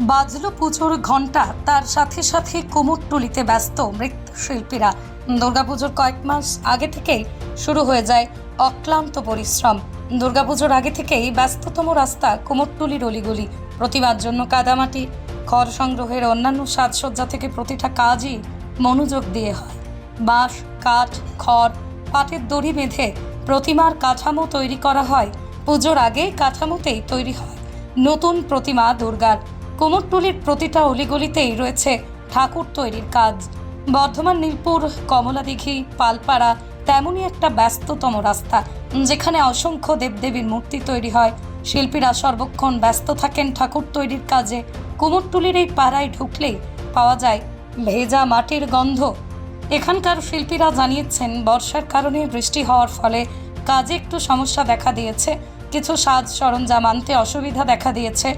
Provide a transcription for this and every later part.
বাজলো পুজোর ঘণ্টা তার সাথে সাথে কুমোরটুলিতে ব্যস্ত মৃৎশিল্পীরা। দুর্গাপুজোর কয়েক মাস আগে থেকেই শুরু হয়ে যায় অক্লান্ত পরিশ্রম। দুর্গাপুজোর আগে থেকেই ব্যস্ততম রাস্তা কুমোরটুলির অলিগলি। প্রতিমার জন্য কাদামাটি, খড় সংগ্রহের অন্যান্য সাজসজ্জা থেকে প্রতিটা কাজই মনোযোগ দিয়ে হয়। বাঁশ, কাঠ, খড়, পাটের দড়ি বেঁধে প্রতিমার কাঠামো তৈরি করা হয়। পুজোর আগে কাঠামোতেই তৈরি হয় নতুন প্রতিমা দুর্গার। কুমোরটুলির প্রতিটা অলিগলিতেই রয়েছে ঠাকুর তৈরির কাজ। বর্ধমান নীলপুর কমলাদিঘি, পালপাড়া তেমনই একটা ব্যস্ততম রাস্তা, যেখানে অসংখ্য দেবদেবীর মূর্তি তৈরি হয়। শিল্পীরা সর্বক্ষণ ব্যস্ত থাকেন ঠাকুর তৈরির কাজে। কুমোরটুলির এই পাড়ায় ঢুকলেই পাওয়া যায় ভেজা মাটির গন্ধ। এখানকার শিল্পীরা জানিয়েছেন, বর্ষার কারণে বৃষ্টি হওয়ার ফলে কাজে একটু সমস্যা দেখা দিয়েছে। কিছু সাজ সরঞ্জাম আনতে অসুবিধা দেখা দিয়েছে।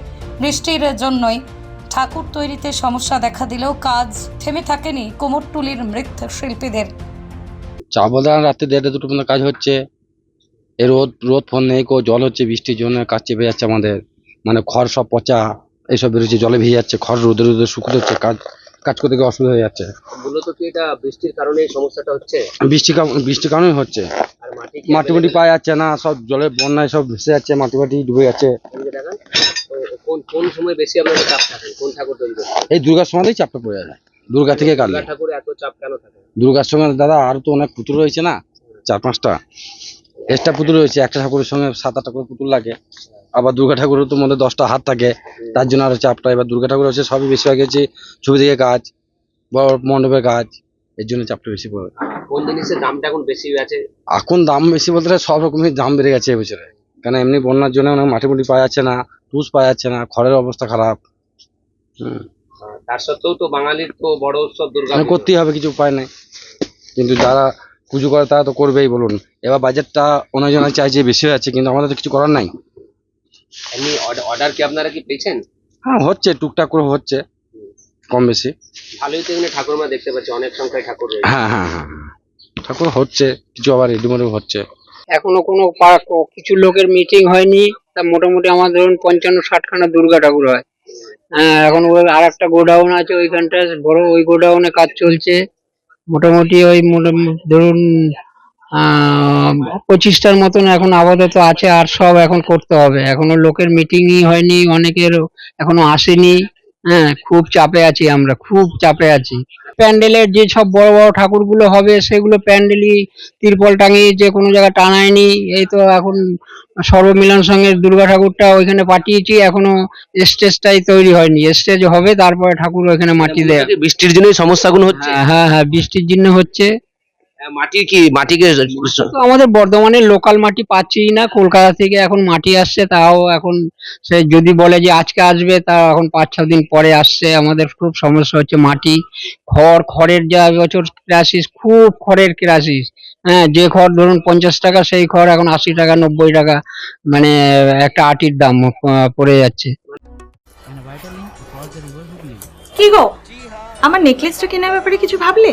বৃষ্টির জন্যই ঠাকুর তৈরিতে সমস্যা দেখা দিলেও কাজ থেমে থাকেনি কুমোরটুলির মৃৎ শিল্পীদের চাবদান রাত্রে দেড়টা দুটো পর্যন্ত কাজ হচ্ছে। এ রোদ রোদ ফোন নেই কো জল হচ্ছে বৃষ্টির জন্য কাজ চেপে যাচ্ছে আমাদের। মানে খড় সব পচা এইসব বেরোচ্ছে জলে ভিজে যাচ্ছে খড় রোদে রোদে শুকিয়ে হচ্ছে কাজ কাজ করতে গিয়ে অসুবিধা হয়ে যাচ্ছে। মূলত কি এটা বৃষ্টির কারণে এই সমস্যাটা হচ্ছে? বৃষ্টি বৃষ্টির কারণেই হচ্ছে। মাটি মাটি মাটি পাওয়া যাচ্ছে না সব জলে বন্যায় সব ভেসে যাচ্ছে মাটি মাটি ডুবে যাচ্ছে। কোন কোন সময় বেশি আপনাদের চাপ থাকেন কোন ঠাকুর তৈরি এই দুর্গার সময়তেই চাপটা পড়ে যায়। দুর্গা থেকে ঠাকুরে এত চাপ কেন থাকে? দুর্গার সঙ্গে দাদা আরও তো অনেক পুতুল রয়েছে না চার পাঁচটা। এক্সট্রা পুতুল রয়েছে একটা ঠাকুরের সঙ্গে সাত আটটা করে পুতুল লাগে। আবার দুর্গা ঠাকুরের তো মধ্যে দশটা হাত থাকে তার জন্য আরও চাপটা। এবার দুর্গা ঠাকুর হচ্ছে সবই বেশিরভাগ হচ্ছে ছবি থেকে কাজ বড় মণ্ডপের কাজ এর জন্য চাপটা বেশি পড়ে। কোন জিনিসের দামটা এখন বেশি আছে? এখন দাম বেশি বলতে সব রকমের দাম বেড়ে গেছে এবছরে। কারণ এমনি বন্যার জন্য অনেক মাটি মুটি পাওয়া যাচ্ছে না টুস পাওয়া যাচ্ছে না খড়ের অবস্থা খারাপ। হুম। তার সত্ত্বেও তো বাঙালির তো বড় উৎসব দুর্গা মানে করতেই হবে কিছু উপায় নেই। কিন্তু যারা পুজো করে তারা তো করবেই বলুন। এবার বাজেটটা অন্যজনের চাইছে বেশি হয়ে যাচ্ছে কিন্তু আমাদের তো কিছু করার নাই। এমনি অর্ডার কি আপনারা কি পেয়েছেন? হ্যাঁ হচ্ছে টুকটাক করে হচ্ছে কম বেশি। ভালোই তো এখানে ঠাকুরমা দেখতে পাচ্ছি অনেক সংখ্যায় ঠাকুর রয়েছে। হ্যাঁ হ্যাঁ হ্যাঁ হ্যাঁ। ঠাকুর হচ্ছে কিছু আবার রেডিমেডও হচ্ছে। এখনও কোনো কিছু লোকের মিটিং হয়নি। তা মোটামুটি আমার ধরুন পঞ্চান্ন, ষাটখানা দুর্গা ঠাকুর হয়। হ্যাঁ এখন ওই আর একটা গোডাউন আছে ওইখানটা, বড় ওই গোডাউনে কাজ চলছে। মোটামুটি ওই ধরুন পঁচিশটার মতন এখন আপাতত আছে আর সব এখন করতে হবে। এখনও লোকের মিটিংই হয়নি, অনেকের এখনও আসেনি। হ্যাঁ খুব চাপে আছি আমরা খুব চাপে আছি। প্যান্ডেলের যে সব বড় বড় ঠাকুরগুলো হবে সেগুলো প্যান্ডেলই তিরপল টাঙিয়ে যে কোনো জায়গায় টানায়নি এই তো এখন সর্বমিলন সঙ্গের দুর্গা ঠাকুরটা ওইখানে পাঠিয়েছি এখনও স্টেজটাই তৈরি হয়নি। স্টেজ হবে তারপরে ঠাকুর ওইখানে মাটি দেয়। বৃষ্টির জন্যই সমস্যাগুলো হচ্ছে? হ্যাঁ হ্যাঁ বৃষ্টির জন্য হচ্ছে। মাটির কি মাটিকে তো আমাদের বর্ধমানে লোকাল মাটি পাচ্ছি না। কলকাতা থেকে এখন মাটি আসছে তাও এখন সে যদি বলে যে আজকে আসবে তা এখন পাঁচ ছ দিন পরে আসছে। আমাদের খুব সমস্যা হচ্ছে মাটি। খড় খড়ের যা বছর ক্রাসিস খুব খড়ের ক্রাসিস হ্যাঁ যে খড় ধরুন পঞ্চাশ টাকা সেই খড় এখন আশি টাকা নব্বই টাকা মানে একটা আটির দাম পড়ে যাচ্ছে। কি গো? আমার নেকলেসটা কেনার ব্যাপারে কিছু ভাবলে?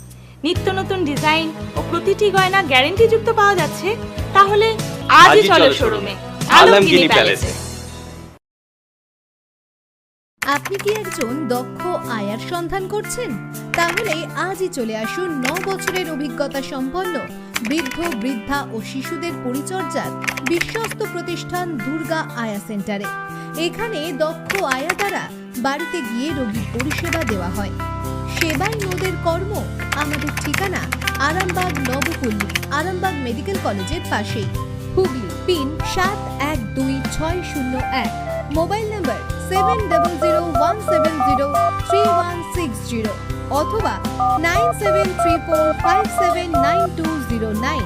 নিত্য নতুন ডিজাইন ও প্রতিটি গয়না গ্যারেন্টি যুক্ত পাওয়া যাচ্ছে তাহলে আজই চলো শোরুমে। আলমগিনি প্যালেসে আপনি কি একজন দক্ষ আয়ার সন্ধান করছেন? তাহলে আজই চলে আসুন ন বছরের অভিজ্ঞতা সম্পন্ন বৃদ্ধ বৃদ্ধা ও শিশুদের পরিচর্যার বিশ্বস্ত প্রতিষ্ঠান দুর্গা আয়া সেন্টারে। এখানে দক্ষ আয়া দ্বারা বাড়িতে গিয়ে রোগীর পরিষেবা দেওয়া হয়। সেবাই নোদের কর্ম। আমাদের ঠিকানা আরামবাগ নবপল্লী, আরামবাগ মেডিকেল কলেজের পাশেই। হুগলি পিন সাত এক দুই ছয় শূন্য এক। Mobile number seven double zero one seven zero three one six zero অথবা nine seven three four five seven nine two zero nine.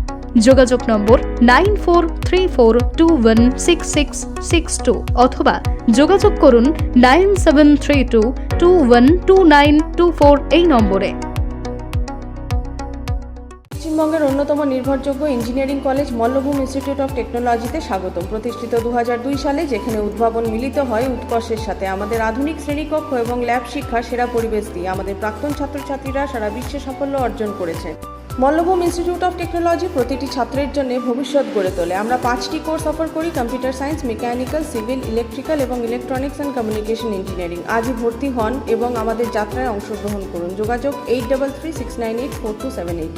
যোগাযোগ number nine four three four two one six six six two অথবা যোগাযোগ করুন nine seven three two two one two nine two four এই নম্বরে। পশ্চিমবঙ্গের অন্যতম নির্ভরযোগ্য engineering college Mallabhum institute of technology স্বাগতম। প্রতিষ্ঠিত দু হাজার দুই সালে যেখানে উদ্ভাবন মিলিত হয় উৎকর্ষের সাথে। আমাদের আধুনিক শ্রেণীকক্ষ এবং ল্যাব শিক্ষা সেরা পরিবেশ দিয়ে আমাদের প্রাক্তন ছাত্রছাত্রীরা সারা বিশ্বে সাফল্য অর্জন করেছে। মল্লভূম ইনস্টিটিউট অফ টেকনোলজি প্রতিটি ছাত্রের জন্য ভবিষ্যৎ গড়ে তোলে। আমরা পাঁচটি কোর্স অফার করি computer science mechanical civil electrical এবং ইলেকট্রনিক্স অ্যান্ড কমিউনিকেশন ইঞ্জিনিয়ারিং আজই ভর্তি হন এবং আমাদের যাত্রায় অংশগ্রহণ করুন। যোগাযোগ eight double three six nine eight four two seven eight